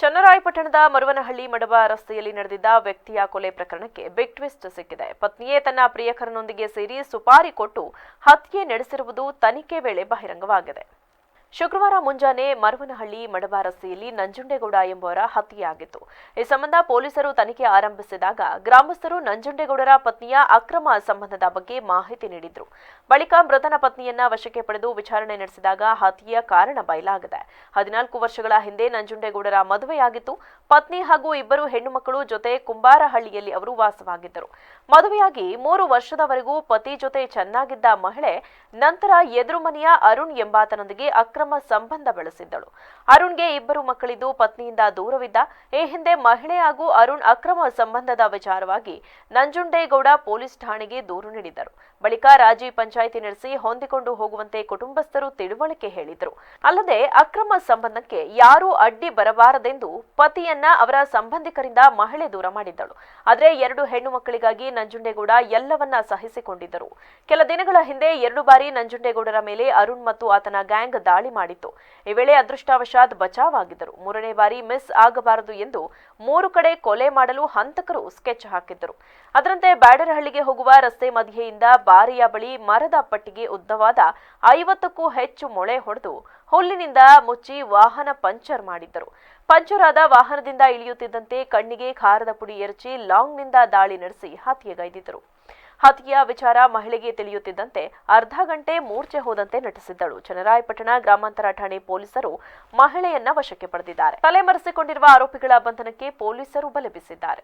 ಚನ್ನರಾಯಪಟ್ಟಣದ ಮರುವನಹಳ್ಳಿ ಮಡವ ರಸ್ತೆಯಲ್ಲಿ ನಡೆದಿದ್ದ ವ್ಯಕ್ತಿಯ ಕೊಲೆ ಪ್ರಕರಣಕ್ಕೆ ಬಿಗ್ ಟ್ವಿಸ್ಟ್ ಸಿಕ್ಕಿದೆ. ಪತ್ನಿಯೇ ತನ್ನ ಪ್ರಿಯಕರನೊಂದಿಗೆ ಸೇರಿ ಸುಪಾರಿ ಕೊಟ್ಟು ಹತ್ಯೆ ನಡೆಸಿರುವುದು ತನಿಖೆ ವೇಳೆ ಬಹಿರಂಗವಾಗಿದೆ. ಶುಕ್ರವಾರ ಮುಂಜಾನೆ ಮರುವನಹಳ್ಳಿ ಮಡಬ ರಸ್ತೆಯಲ್ಲಿ ನಂಜುಂಡೇಗೌಡ ಎಂಬುವರ ಹತ್ಯೆಯಾಗಿತ್ತು. ಈ ಸಂಬಂಧ ಪೊಲೀಸರು ತನಿಖೆ ಆರಂಭಿಸಿದಾಗ ಗ್ರಾಮಸ್ಥರು ನಂಜುಂಡೇಗೌಡರ ಪತ್ನಿಯ ಅಕ್ರಮ ಸಂಬಂಧದ ಬಗ್ಗೆ ಮಾಹಿತಿ ನೀಡಿದ್ರು. ಬಳಿಕ ಮೃತನ ಪತ್ನಿಯನ್ನ ವಶಕ್ಕೆ ಪಡೆದು ವಿಚಾರಣೆ ನಡೆಸಿದಾಗ ಹತ್ಯೆಯ ಕಾರಣ ಬಯಲಾಗಿದೆ. ಹದಿನಾಲ್ಕು ವರ್ಷಗಳ ಹಿಂದೆ ನಂಜುಂಡೇಗೌಡರ ಮದುವೆಯಾಗಿತ್ತು. ಪತ್ನಿ ಹಾಗೂ ಇಬ್ಬರು ಹೆಣ್ಣು ಮಕ್ಕಳು ಜೊತೆ ಕುಂಬಾರಹಳ್ಳಿಯಲ್ಲಿ ಅವರು ವಾಸವಾಗಿದ್ದರು. ಮದುವೆಯಾಗಿ ಮೂರು ವರ್ಷದವರೆಗೂ ಪತಿ ಜೊತೆ ಚೆನ್ನಾಗಿದ್ದ ಮಹಿಳೆ ನಂತರ ಎದುರು ಮನೆಯ ಅರುಣ್ ಎಂಬಾತನೊಂದಿಗೆ ಅಕ್ರಮ ಸಂಬಂಧ ಬೆಳೆಸಿದ್ದಳು. ಅರುಣ್ಗೆ ಇಬ್ಬರು ಮಕ್ಕಳಿದ್ದು ಪತ್ನಿಯಿಂದ ದೂರವಿದ್ದ, ಈ ಹಿಂದೆ ಮಹಿಳೆ ಹಾಗೂ ಅರುಣ್ ಅಕ್ರಮ ಸಂಬಂಧದ ವಿಚಾರವಾಗಿ ನಂಜುಂಡೇಗೌಡ ಪೊಲೀಸ್ ಠಾಣೆಗೆ ದೂರು ನೀಡಿದ್ದರು. ಬಳಿಕ ರಾಜಿ ಪಂಚಾಯಿತಿ ನಡೆಸಿ ಹೊಂದಿಕೊಂಡು ಹೋಗುವಂತೆ ಕುಟುಂಬಸ್ಥರು ತಿಳುವಳಿಕೆ ಹೇಳಿದರು. ಅಲ್ಲದೆ ಅಕ್ರಮ ಸಂಬಂಧಕ್ಕೆ ಯಾರೂ ಅಡ್ಡಿ ಬರಬಾರದೆಂದು ಪತಿಯನ್ನ ಅವರ ಸಂಬಂಧಿಕರಿಂದ ಮಹಿಳೆ ದೂರ ಮಾಡಿದ್ದಳು. ಆದರೆ ಎರಡು ಹೆಣ್ಣು ಮಕ್ಕಳಿಗಾಗಿ ನಂಜುಂಡೇಗೌಡ ಎಲ್ಲವನ್ನ ಸಹಿಸಿಕೊಂಡಿದ್ದರು. ಕೆಲ ದಿನಗಳ ಹಿಂದೆ ಎರಡು ಬಾರಿ ನಂಜುಂಡೇಗೌಡರ ಮೇಲೆ ಅರುಣ್ ಮತ್ತು ಆತನ ಗ್ಯಾಂಗ್ ದಾಳಿ ಮಾಡಿತ್ತು. ಈ ವೇಳೆ ಅದೃಷ್ಟವಶಾತ್ ಬಚಾವಾಗಿದ್ದರು. ಮೂರನೇ ಬಾರಿ ಮಿಸ್ ಆಗಬಾರದು ಎಂದು ಮೂರು ಕಡೆ ಕೊಲೆ ಮಾಡಲು ಹಂತಕರು ಸ್ಕೆಚ್ ಹಾಕಿದ್ದರು. ಅದರಂತೆ ಬ್ಯಾಡರಹಳ್ಳಿಗೆ ಹೋಗುವ ರಸ್ತೆ ಮಧ್ಯೆಯಿಂದ ಬಾರಿಯ ಬಳಿ ಮರದ ಪಟ್ಟಿಗೆ ಉದ್ದವಾದ ಐವತ್ತಕ್ಕೂ ಹೆಚ್ಚು ಮೊಳೆ ಹೊಡೆದು ಹುಲ್ಲಿನಿಂದ ಮುಚ್ಚಿ ವಾಹನ ಪಂಚರ್ ಮಾಡಿದ್ದರು. ಪಂಚರ್ ಆದ ವಾಹನದಿಂದ ಇಳಿಯುತ್ತಿದ್ದಂತೆ ಕಣ್ಣಿಗೆ ಖಾರದ ಪುಡಿ ಎರಚಿ ಲಾಂಗ್ನಿಂದ ದಾಳಿ ನಡೆಸಿ ಹತ್ಯೆಗೈದಿದ್ದರು. ಹತ್ಯೆಯ ವಿಚಾರ ಮಹಿಳೆಗೆ ತಿಳಿಯುತ್ತಿದ್ದಂತೆ ಅರ್ಧ ಗಂಟೆ ಮೂರ್ಛೆ ಹೋದಂತೆ ನಟಿಸಿದ್ದಳು. ಚನ್ನರಾಯಪಟ್ಟಣ ಗ್ರಾಮಾಂತರ ಠಾಣೆ ಪೊಲೀಸರು ಮಹಿಳೆಯನ್ನ ವಶಕ್ಕೆ ಪಡೆದಿದ್ದಾರೆ. ತಲೆಮರೆಸಿಕೊಂಡಿರುವ ಆರೋಪಿಗಳ ಬಂಧನಕ್ಕೆ ಪೊಲೀಸರು ಬಲೆ ಬೀಸಿದ್ದಾರೆ.